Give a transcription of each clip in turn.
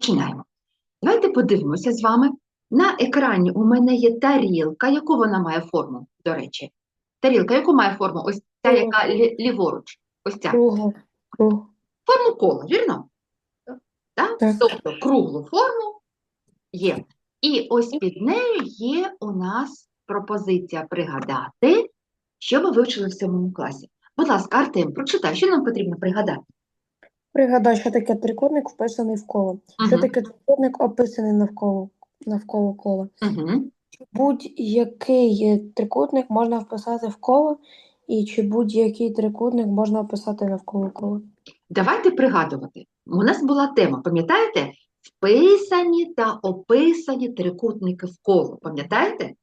Починаємо. Давайте подивимося з вами. На екрані у мене є тарілка. Яку вона має форму, до речі? Тарілка, яку має форму? Ось ця, яка лі- ліворуч. Ось ця. Форму кола, вірно? Так? Так. Тобто круглу форму є. І ось під нею є у нас пропозиція пригадати, що ми вивчили в сьомому класі. Будь ласка, Артем, прочитай, що нам потрібно пригадати? Пригадай, що таке трикутник вписаний в коло. Що Мгм. таке трикутник описаний навколо, навколо кола. Угу. Будь-який трикутник можна вписати в коло, і чи будь-який трикутник можна описати навколо кола. Давайте пригадувати. У нас була тема, пам'ятаєте? Вписані та описані трикутники в коло. Пам'ятаєте?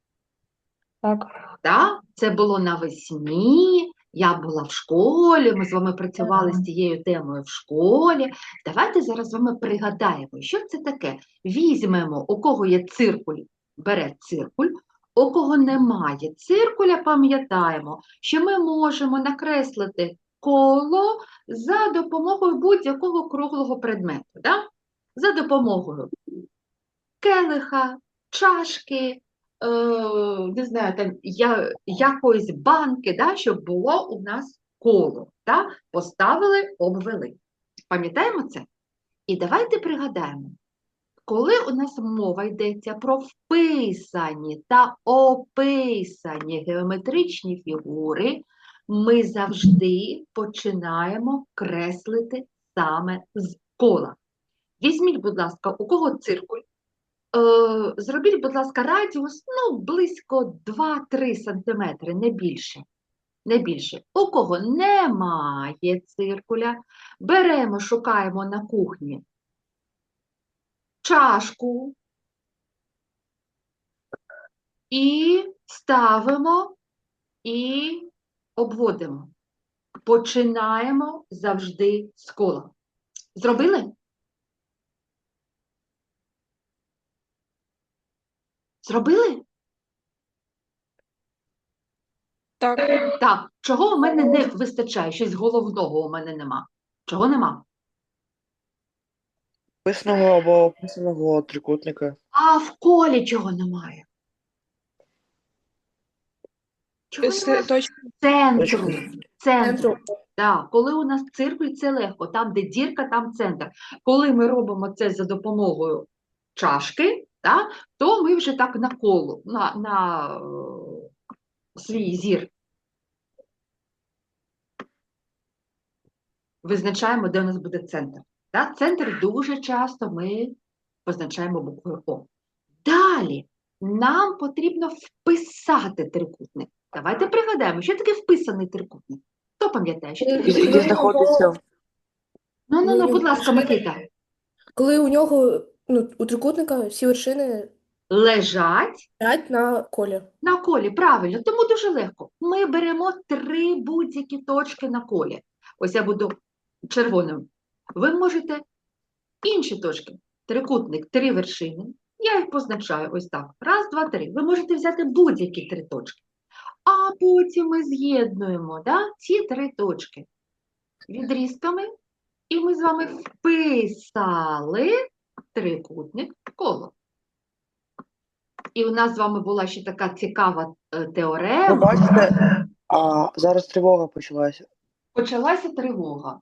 Так. Так? Це було навесні. Я була в школі, ми з вами працювали з цією темою в школі. Давайте зараз з вами пригадаємо, що це таке. Візьмемо, у кого є циркуль, бере циркуль, у кого немає циркуля, пам'ятаємо, що ми можемо накреслити коло за допомогою будь-якого круглого предмету. Да? За допомогою келиха, чашки, е, не знаю, там, я, якоїсь банки, да, щоб було у нас коло. Да? Поставили, обвели. Пам'ятаємо це? І давайте пригадаємо, коли у нас мова йдеться про вписані та описані геометричні фігури, ми завжди починаємо креслити саме з кола. Візьміть, будь ласка, у кого циркуль, зробіть, будь ласка, радіус ну, близько 2-3 см, не більше. Не більше. У кого немає циркуля, беремо, шукаємо на кухні чашку і ставимо і обводимо. Починаємо завжди з кола. Зробили? Зробили? Так, Так, чого у мене не вистачає? Щось головного у мене нема. Чого нема? Писаного або описаного трикутника. А в колі чого немає? Чого Це немає? точно Центру. Точно. Центру. Так, коли у нас циркуль, це легко. Там, де дірка, там центр. Коли ми робимо це за допомогою чашки, так, то ми вже так на коло, на, на е, свій зір. Визначаємо, де у нас буде центр. Так? Центр дуже часто ми позначаємо буквою О. Далі нам потрібно вписати трикутник. Давайте пригадаємо, що таке вписаний трикутник. Хто пам'ятає, що таке? Знаходиться Ну, ну, ну, Ну, будь ласка, Микита. Коли у нього, ну, у трикутника всі вершини Лежать лежать на колі. на колі, правильно, тому дуже легко. Ми беремо три будь-які точки на колі. Ось я буду червоним. Ви можете інші точки. Трикутник, три вершини. Я їх позначаю ось так. Раз, два, три. Ви можете взяти будь-які три точки. А потім ми з'єднуємо да, ці три точки відрізками, і ми з вами вписали трикутник коло. І у нас з вами була ще така цікава е, Ви теорема. бачите, а зараз тривога почалася. Почалася тривога.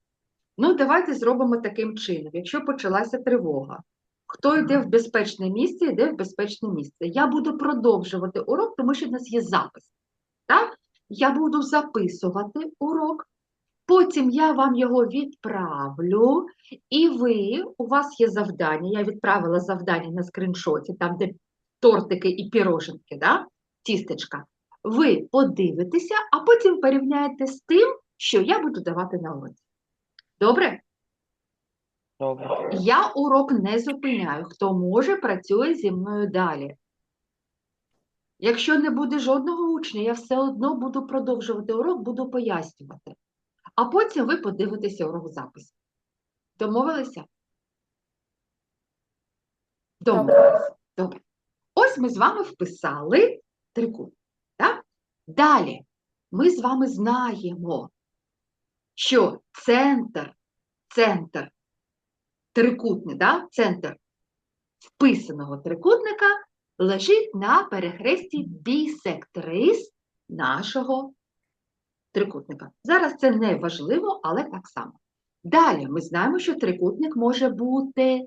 Ну, давайте зробимо таким чином. Якщо почалася тривога, хто йде в безпечне місце, йде в безпечне місце. Я буду продовжувати урок, тому що в нас є запис. Так? Я буду записувати урок, потім я вам його відправлю, і ви, у вас є завдання. Я відправила завдання на скріншоті, там, де тортики і піроженки, да? тістечка. Ви подивитеся, а потім порівняєте з тим, що я буду давати на уроці. Добре? Добре. Я урок не зупиняю. Хто може, працює зі мною далі. Якщо не буде жодного учня, я все одно буду продовжувати урок, буду пояснювати. А потім ви подивитеся урок запис. Домовилися? Домовилися. Добре. Ось ми з вами вписали трикутник. Так? Далі ми з вами знаємо, що центр, центр трикутний, да? центр вписаного трикутника лежить на перехресті бісектрис нашого трикутника. Зараз це не важливо, але так само. Далі ми знаємо, що трикутник може бути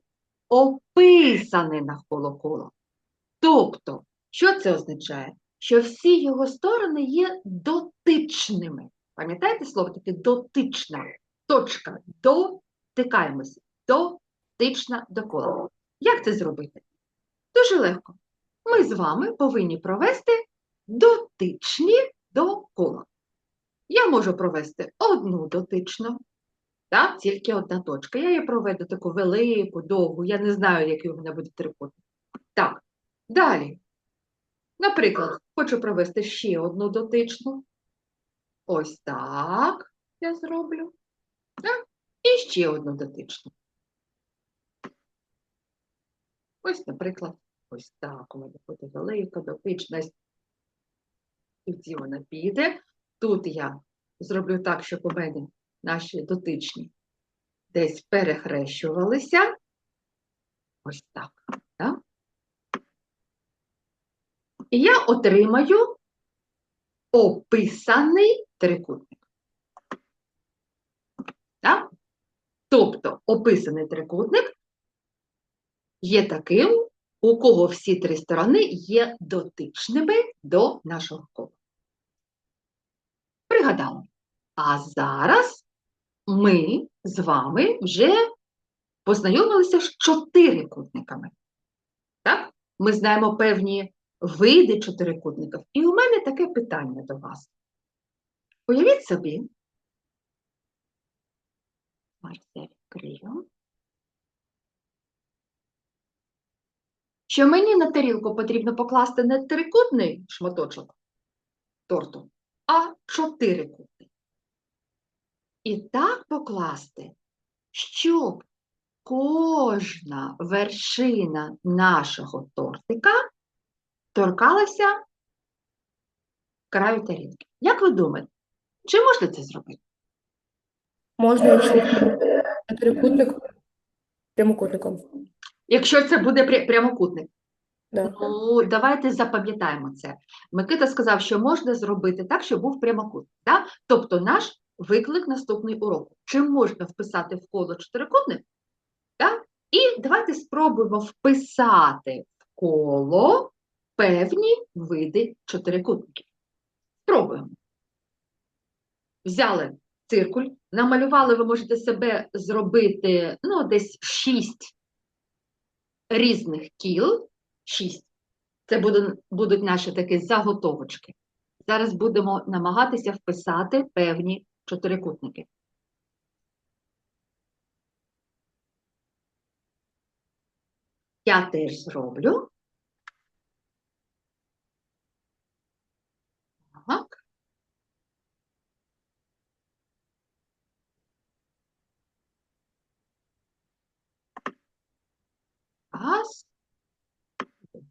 описаний навколо кола. Тобто, що це означає? Що всі його сторони є дотичними. Пам'ятаєте слово таке дотична? Точка. Дотикаємося. Дотична до кола. Як це зробити? Дуже легко. Ми з вами повинні провести дотичні до кола. Я можу провести одну дотичну, так, тільки одна точка. Я її проведу таку велику, довгу, я не знаю, який у мене буде трикутник. Так, далі. Наприклад, хочу провести ще одну дотичну. Ось так я зроблю. Так? І ще одну дотичну. Ось, наприклад, ось так у мене буде велика дотична. І ці вона піде. Тут я зроблю так, щоб у мене наші дотичні десь перехрещувалися. Ось так. так? І я отримаю описаний трикутник. Так? Тобто описаний трикутник є таким, у кого всі три сторони є дотичними до нашого кола. Пригадали. А зараз ми з вами вже познайомилися з чотирикутниками. Так? Ми знаємо певні види чотирикутників. І у мене таке питання до вас. Уявіть собі, я відкрию, що мені на тарілку потрібно покласти не трикутний шматочок торту, а чотирикутний. І так покласти, щоб кожна вершина нашого тортика торкалася краю тарілки. Як ви думаєте, чи можна це зробити? Можна, трикутник прямокутником. Якщо це буде прямокутник. Ну, давайте запам'ятаємо це. Микита сказав, що можна зробити так, щоб був прямокутник. Да? Тобто наш виклик наступний уроку. Чи можна вписати в коло чотирикутник? Да? І давайте спробуємо вписати в коло певні види чотирикутників. Спробуємо. Взяли циркуль, намалювали, ви можете себе зробити ну, десь шість різних кіл, шість. Це будуть, будуть наші такі заготовочки. Зараз будемо намагатися вписати певні чотирикутники. Я теж зроблю. Так. Раз,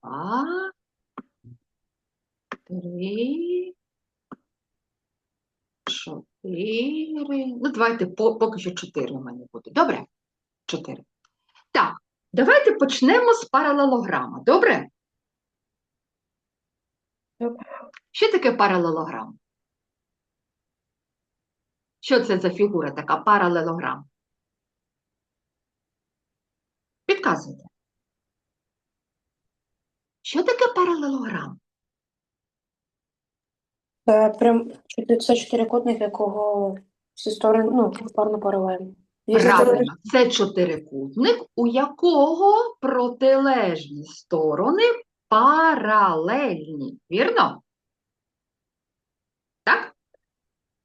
два, три, чотири. Ну, давайте поки що чотири у мене буде. Добре? Чотири. Так, давайте почнемо з паралелограма. Добре? Що таке паралелограм? Що це за фігура така паралелограм? Підказуйте. Що таке паралелограм? Це прям це чотирикутник, якого всі сторони, ну, парно паралельно. Правильно, це чотирикутник, у якого протилежні сторони паралельні. Вірно? Так?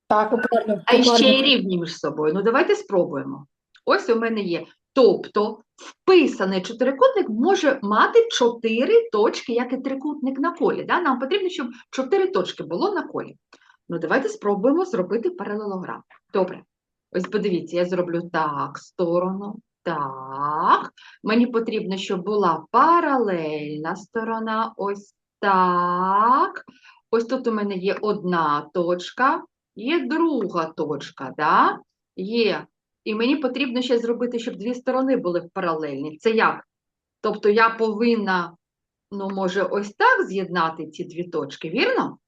Так, попарно. А ще й рівні між собою. Ну, давайте спробуємо. Ось у мене є. Тобто, вписаний чотирикутник може мати чотири точки, як і трикутник на колі. Да? Нам потрібно, щоб чотири точки було на колі. Ну, давайте спробуємо зробити паралелограм. Добре. Ось подивіться, я зроблю так сторону, так. Мені потрібно, щоб була паралельна сторона. Ось так. Ось тут у мене є одна точка, є друга точка, да? Є. І мені потрібно ще зробити, щоб дві сторони були паралельні. Це як? Тобто я повинна, ну, може, ось так з'єднати ці дві точки, вірно?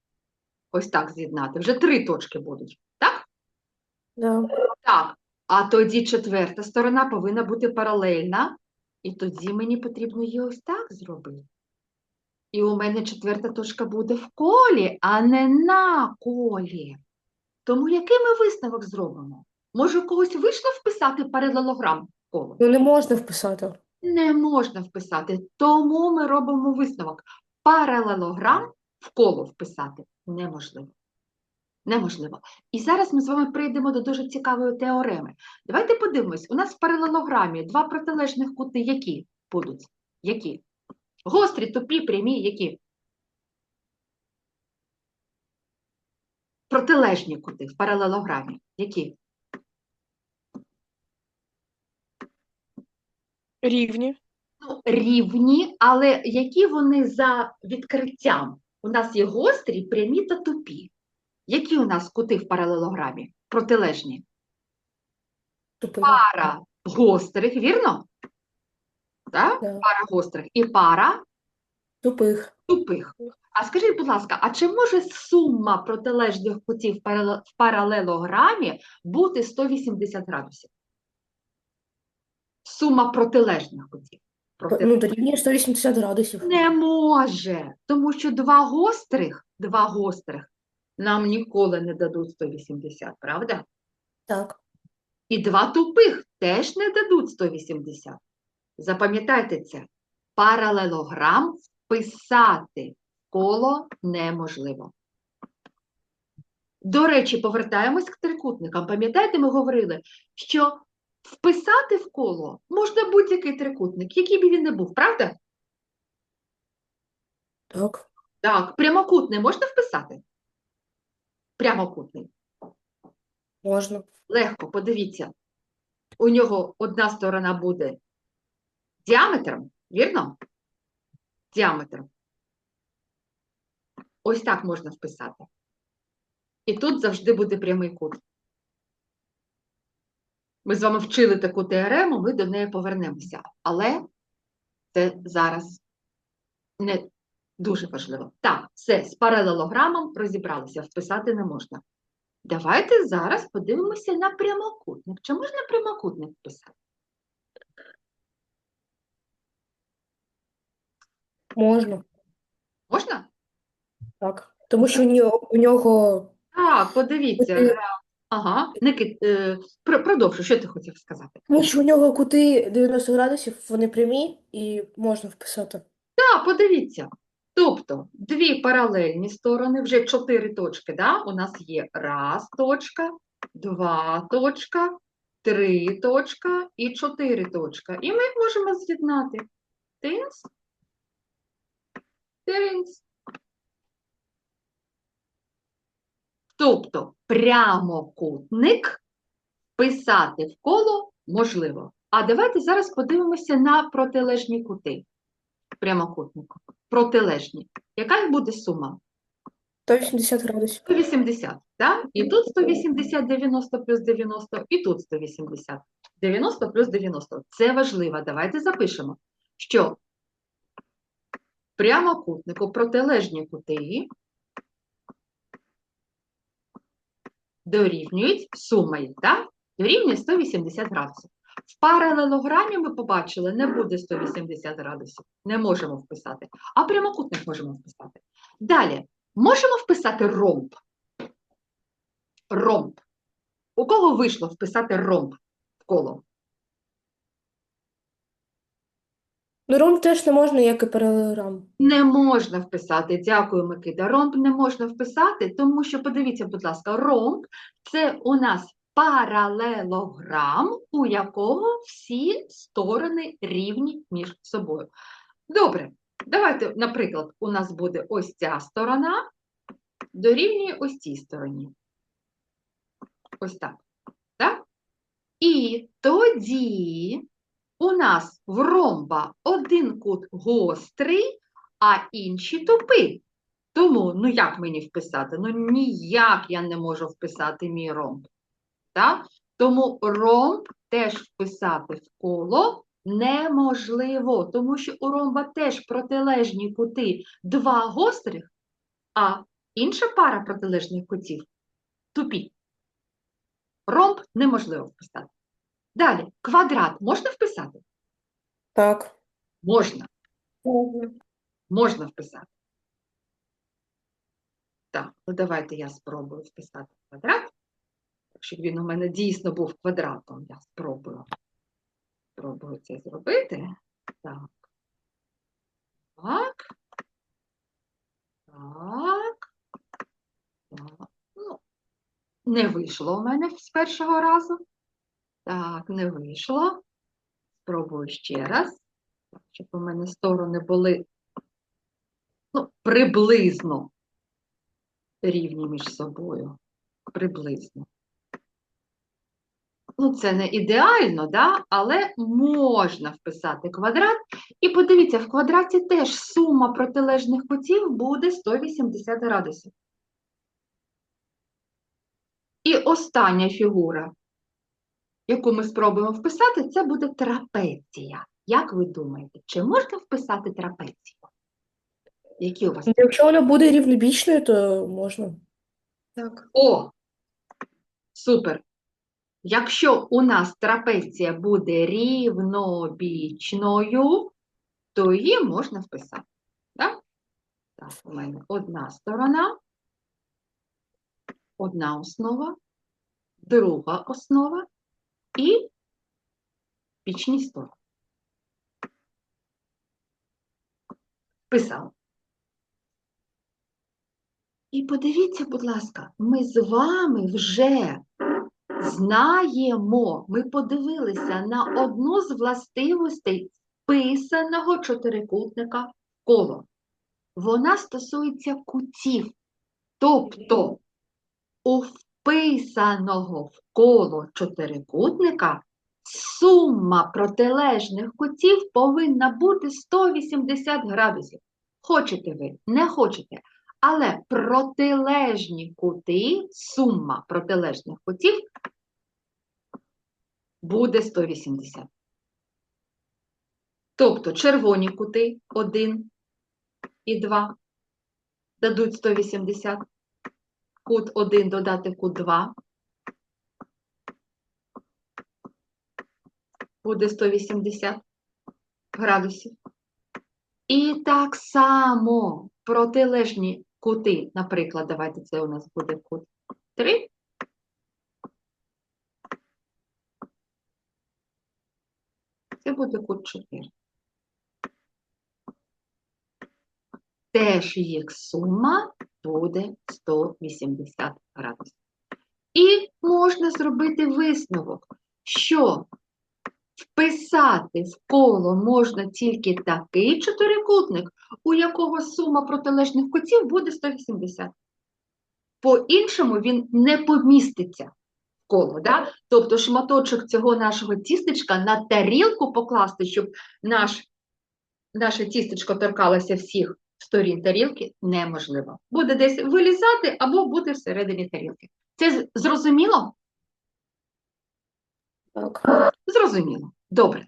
Ось так з'єднати. Вже три точки будуть, так? Да. Так. А тоді четверта сторона повинна бути паралельна, і тоді мені потрібно її ось так зробити. І у мене четверта точка буде в колі, а не на колі. Тому який ми висновок зробимо? Може, у когось вийшло вписати паралелограм в коло? Ну не можна вписати. Не можна вписати, тому ми робимо висновок. Паралелограм в коло вписати неможливо. Неможливо. І зараз ми з вами прийдемо до дуже цікавої теореми. Давайте подивимось, у нас в паралелограмі два протилежних кути які будуть? Які? Гострі, тупі, прямі, які? Протилежні кути в паралелограмі. Які? Рівні. Ну, рівні, але які вони за відкриттям? У нас є гострі, прямі та тупі. Які у нас кути в паралелограмі? Протилежні. Тупий. Пара гострих, вірно? Так? Да. Пара гострих і пара Тупих. тупих. А скажіть, будь ласка, а чи може сума протилежних кутів в паралелограмі бути 180 градусів? Сума протилежних кутів. Проти- Ну, дорівнює 180 градусів. Не може, тому що два гострих, два гострих нам ніколи не дадуть 180, правда? Так. І два тупих теж не дадуть 180. Запам'ятайте це. Паралелограм вписати коло неможливо. До речі, повертаємось к трикутникам. Пам'ятаєте, ми говорили, що вписати в коло можна будь-який трикутник, який би він не був, правда? Так. Так, прямокутний можна вписати? Прямокутний. Можна. Легко, подивіться. У нього одна сторона буде діаметром, вірно? Діаметром. Ось так можна вписати. І тут завжди буде прямий кут. Ми з вами вчили таку теорему, ми до неї повернемося. Але це зараз не дуже важливо. Так, все, з паралелограмом розібралися, вписати не можна. Давайте зараз подивимося на прямокутник. Чи можна прямокутник вписати? Можна. Можна? Так. Тому що у нього, у нього Так, подивіться. Ага, Никит, е, про- продовжуй, що ти хотів сказати? тому що у нього кути 90 градусів, вони прямі і можна вписати. Так, подивіться. Тобто, дві паралельні сторони, вже чотири точки, да? У нас є раз точка, два точка, три точка і чотири точка. І ми їх можемо з'єднати. Тинс, тинс. Тобто прямокутник писати в коло можливо. А давайте зараз подивимося на протилежні кути прямокутнику. Протилежні. Яка їх буде сума? 180 градусів. 180, так? І тут 180, 90 плюс 90, і тут 180, 90 плюс 90. Це важливо. Давайте запишемо, що прямокутнику протилежні кути дорівнюють сумою, так? Дорівнює 180 градусів. В паралелограмі ми побачили, не буде 180 градусів. Не можемо вписати. А прямокутник можемо вписати. Далі. Можемо вписати ромб? Ромб. У кого вийшло вписати ромб в коло? Ну, ром теж не можна, як і паралелограм. Не можна вписати. Дякую, Микита. Ромб не можна вписати, тому що, подивіться, будь ласка, ромб – це у нас паралелограм, у якого всі сторони рівні між собою. Добре, давайте, наприклад, у нас буде ось ця сторона дорівнює ось цій стороні. Ось так. Так? І тоді у нас в ромба один кут гострий, а інші тупі. Тому, ну як мені вписати? Ну ніяк я не можу вписати мій ромб. Так? Тому ромб теж вписати в коло Неможливо, тому що у ромба теж протилежні кути два гострих, а інша пара протилежних кутів тупі. Ромб неможливо вписати. Далі, квадрат можна вписати? Так. Можна. Можна вписати. Так, ну давайте я спробую вписати квадрат. Щоб він у мене дійсно був квадратом, я спробую. Спробую це зробити. Так. Так. Так. Так. Ну, не вийшло у мене з першого разу. Так, не вийшло. Спробую ще раз, щоб у мене сторони були ну, приблизно рівні між собою. Приблизно. Ну, це не ідеально, да? але можна вписати квадрат. І подивіться, в квадраті теж сума протилежних кутів буде 180 градусів. І остання фігура, яку ми спробуємо вписати, це буде трапеція. Як ви думаєте, чи можна вписати трапецію? Які у вас? Якщо вона буде рівнобічною, то можна. Так. О, супер. Якщо у нас трапеція буде рівнобічною, то її можна вписати. Так? Так, у мене одна сторона, одна основа, друга основа і бічні сторони. Вписали. І подивіться, будь ласка, ми з вами вже знаємо, ми подивилися на одну з властивостей писаного чотирикутника коло. Вона стосується кутів. Тобто у вписаного в коло чотирикутника сума протилежних кутів повинна бути 180 градусів. Хочете ви, не хочете. Але протилежні кути, сума протилежних кутів буде 180. Тобто червоні кути 1 і 2 дадуть 180. Кут 1 додати кут 2 буде 180 градусів. І так само протилежні кути, наприклад, давайте це у нас буде кут 3. Це буде кут 4. Теж їх сума буде 180 градусів. І можна зробити висновок, що Вписати в коло можна тільки такий чотирикутник, у якого сума протилежних кутів буде 180. По-іншому він не поміститься в коло. Да? Тобто шматочок цього нашого тістечка на тарілку покласти, щоб наш, наше тістечко торкалося всіх сторін тарілки, неможливо. Буде десь вилізати або бути всередині тарілки. Це зрозуміло? Так. Зрозуміло. Добре.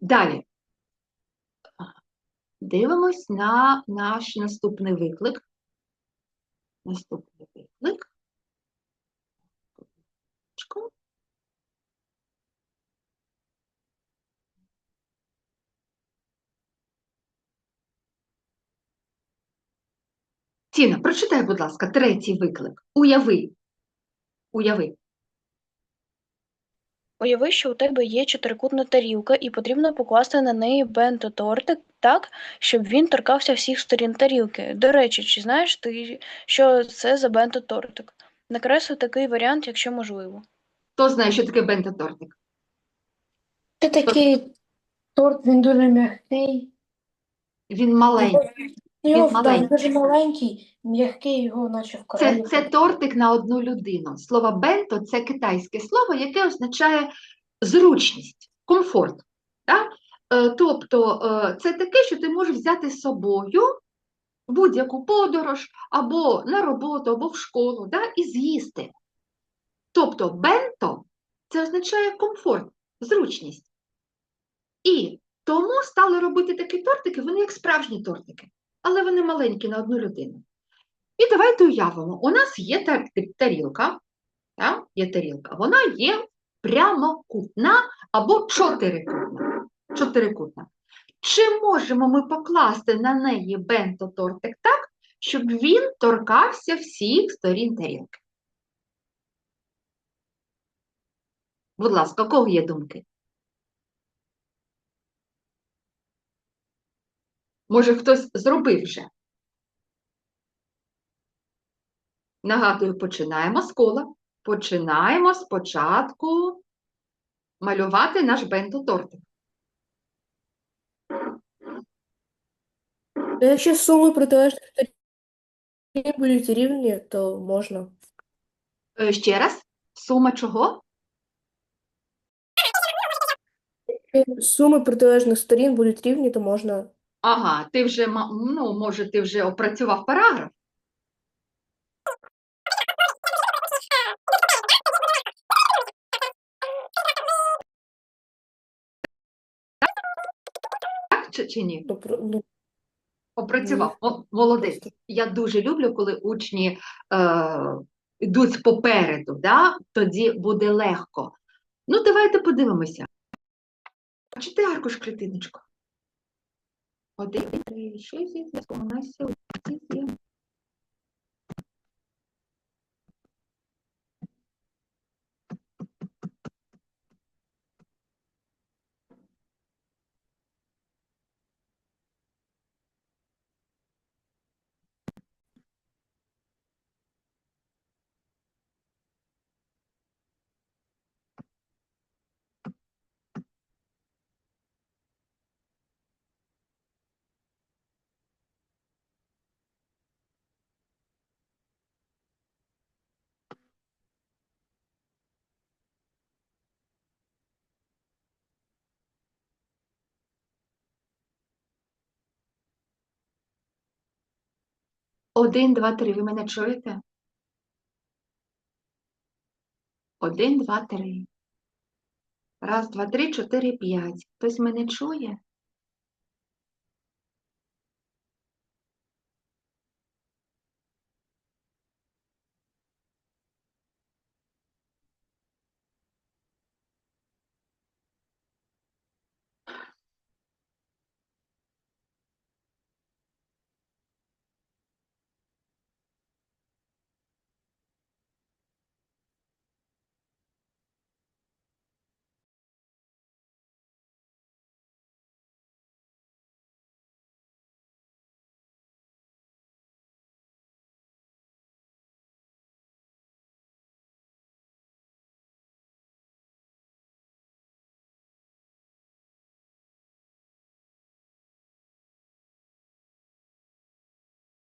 Далі. Дивимось на наш наступний виклик. Наступний виклик. Тіна, прочитай, будь ласка, третій виклик. Уяви. Уяви. Уяви, що у тебе є чотирикутна тарілка, і потрібно покласти на неї бенто-тортик так, щоб він торкався всіх сторін тарілки. До речі, чи знаєш ти, що це за бенто-тортик? Накреслю такий варіант, якщо можливо. Хто знає, що таке бенто-тортик? Це такий торт, він дуже м'який. Він маленький. Ну, його, Він да, він маленький. дуже маленький, м'який, його наче Це, вкрай. це тортик на одну людину. Слово бенто це китайське слово, яке означає зручність, комфорт. Так? Е, Тобто е, це таке, що ти можеш взяти з собою в будь-яку подорож, або на роботу, або в школу, да? і з'їсти. Тобто бенто це означає комфорт. зручність. І тому стали робити такі тортики, вони як справжні тортики, але вони маленькі на одну людину. І давайте уявимо, у нас є тар- тарілка, так? є тарілка, вона є прямокутна або чотирикутна. чотирикутна. Чи можемо ми покласти на неї бенто-тортик так, щоб він торкався всіх сторін тарілки? Будь ласка, у кого є думки? Може, хтось зробив вже? Нагадую, починаємо з кола. Починаємо спочатку малювати наш бенто-тортик. Якщо суми протилежних сторін будуть рівні, то можна. Е, Ще раз, сума чого? Якщо суми протилежних сторін будуть рівні, то можна. Ага, ти вже, ну, може, ти вже опрацював параграф? Так чи, чи ні? Ну, ну, Опрацював. О, молодець. Я дуже люблю, коли учні е, йдуть попереду, да? тоді буде легко. Ну, давайте подивимося. Чи ти аркуш клітиночку? Один, три, шість, зі вісім, одинадцять, одинадцять, сім. Один, два, три. Ви мене чуєте? Один, два, три. Раз, два, три, чотири, п'ять. Хтось мене чує?